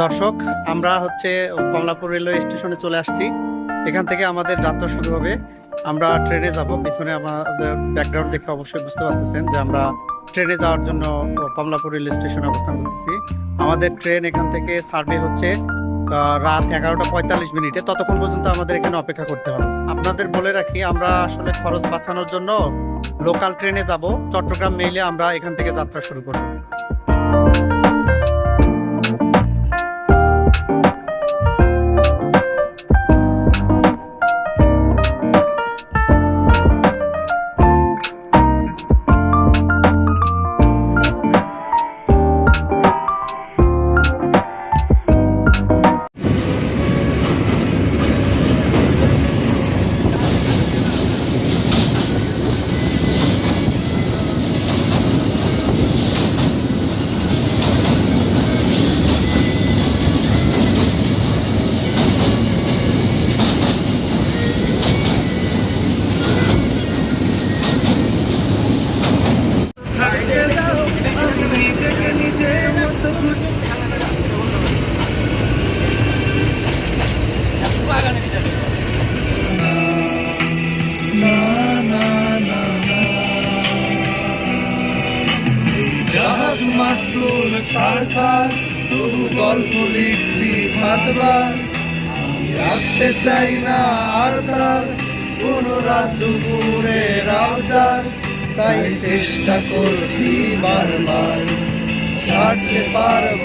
দর্শক, আমরা হচ্ছে কমলাপুর রেলওয়ে স্টেশনে চলে আসছি। এখান থেকে আমাদের যাত্রা শুরু হবে। আমরা ট্রেনে যাব। পিছনে আমাদের ব্যাকগ্রাউন্ড দেখে অবশ্যই বুঝতে পারতেছেন যে আমরা ট্রেনে যাওয়ার জন্য কমলাপুর রেল স্টেশনে অবস্থান করতেছি। আমাদের ট্রেন এখান থেকে সার্ভে হচ্ছে রাত এগারোটা পঁয়তাল্লিশ মিনিটে। ততক্ষণ পর্যন্ত আমাদের এখানে অপেক্ষা করতে হবে। আপনাদের বলে রাখি, আমরা আসলে খরচ বাঁচানোর জন্য লোকাল ট্রেনে যাব। চট্টগ্রাম মেইলে আমরা এখান থেকে যাত্রা শুরু করব। মাস্তুল ছাড়খার তবু গল্প লিখছি পাঁচবার। রাখতে চাই না আর তার, কোন রাত দুপুরে রাউদার তাই চেষ্টা করছি বারবার ছাড়তে পারব